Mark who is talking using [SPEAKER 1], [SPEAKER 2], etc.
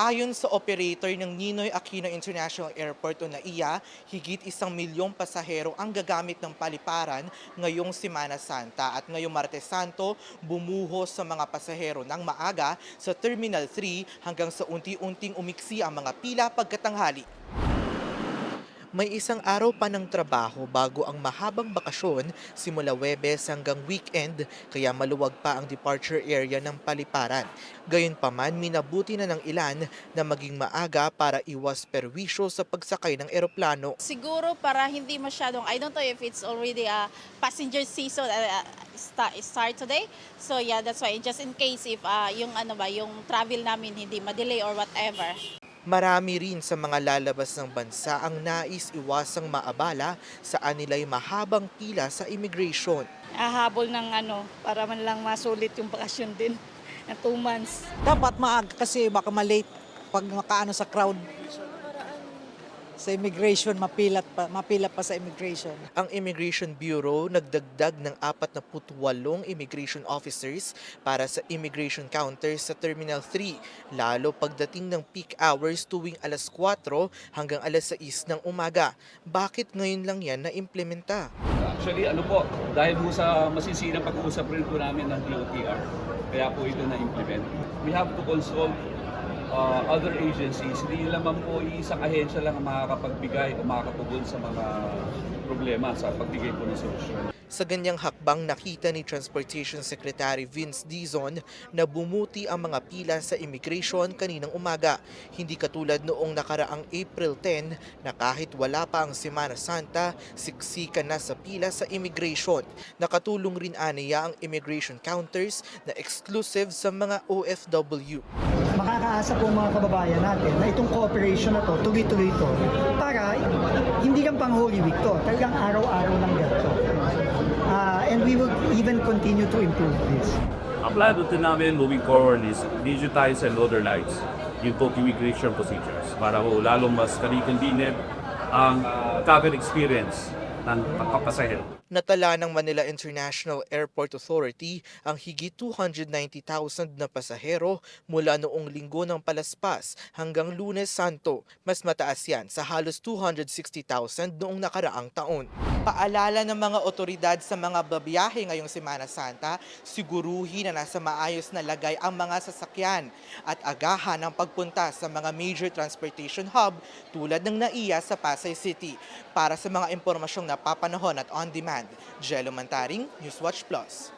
[SPEAKER 1] Ayon sa operator ng Ninoy Aquino International Airport o NAIA, higit isang milyong pasahero ang gagamit ng paliparan ngayong Semana Santa at ngayong Martes Santo bumuhos sa mga pasahero ng maaga sa Terminal 3 hanggang sa unti-unting umiksi ang mga pila pagkatanghali. May isang araw pa ng trabaho bago ang mahabang bakasyon simula Webes hanggang weekend kaya maluwag pa ang departure area ng paliparan. Gayunpaman, minabuti na ng ilan na maging maaga para iwas perwisyo sa pagsakay ng eroplano.
[SPEAKER 2] Siguro para hindi masyadong, I don't know if it's already a passenger season uh, start, start today. So yeah, that's why just in case if uh, yung ano ba, yung travel namin hindi ma-delay or whatever.
[SPEAKER 1] Marami rin sa mga lalabas ng bansa ang nais iwasang maabala sa anilay mahabang pila sa immigration.
[SPEAKER 3] Ahabol ng ano, para man lang masulit yung bakasyon din ng two months.
[SPEAKER 4] Dapat maaga kasi baka malate pag makaano sa crowd. Sa immigration, mapilat pa, mapila pa sa immigration.
[SPEAKER 1] Ang Immigration Bureau nagdagdag ng 48 immigration officers para sa immigration counters sa Terminal 3, lalo pagdating ng peak hours tuwing alas 4 hanggang alas 6 ng umaga. Bakit ngayon lang yan na-implementa?
[SPEAKER 5] Actually, ano po, dahil po sa masisinang pag-uusap rin po namin ng DOTR, kaya po ito na-implement. We have to consult uh, other agencies. Hindi lamang po isang ahensya lang ang makakapagbigay o makakatugon sa mga problema sa pagbigay po ng solusyon.
[SPEAKER 1] Sa ganyang hakbang nakita ni Transportation Secretary Vince Dizon na bumuti ang mga pila sa immigration kaninang umaga. Hindi katulad noong nakaraang April 10 na kahit wala pa ang Semana Santa, siksikan na sa pila sa immigration. Nakatulong rin aniya ang immigration counters na exclusive sa mga OFW.
[SPEAKER 6] makakaasa po mga kababayan natin na itong cooperation na to, tuloy-tuloy to, para hindi lang pang Holy Week to, talagang araw-araw ng ganito. Ah, and we will even continue to improve this.
[SPEAKER 7] Ang plano din namin moving forward is digitize and modernize yung po immigration procedures para po lalong mas convenient ang travel experience ng pagpapasahero.
[SPEAKER 1] Natala ng Manila International Airport Authority ang higit 290,000 na pasahero mula noong linggo ng palaspas hanggang lunes santo. Mas mataas yan sa halos 260,000 noong nakaraang taon. Paalala ng mga otoridad sa mga babiyahe ngayong Semana Santa, siguruhin na nasa maayos na lagay ang mga sasakyan at agahan ang pagpunta sa mga major transportation hub tulad ng NAIA sa Pasay City. Para sa mga impormasyong napapanahon at on-demand, Jello Mantaring, Newswatch Plus.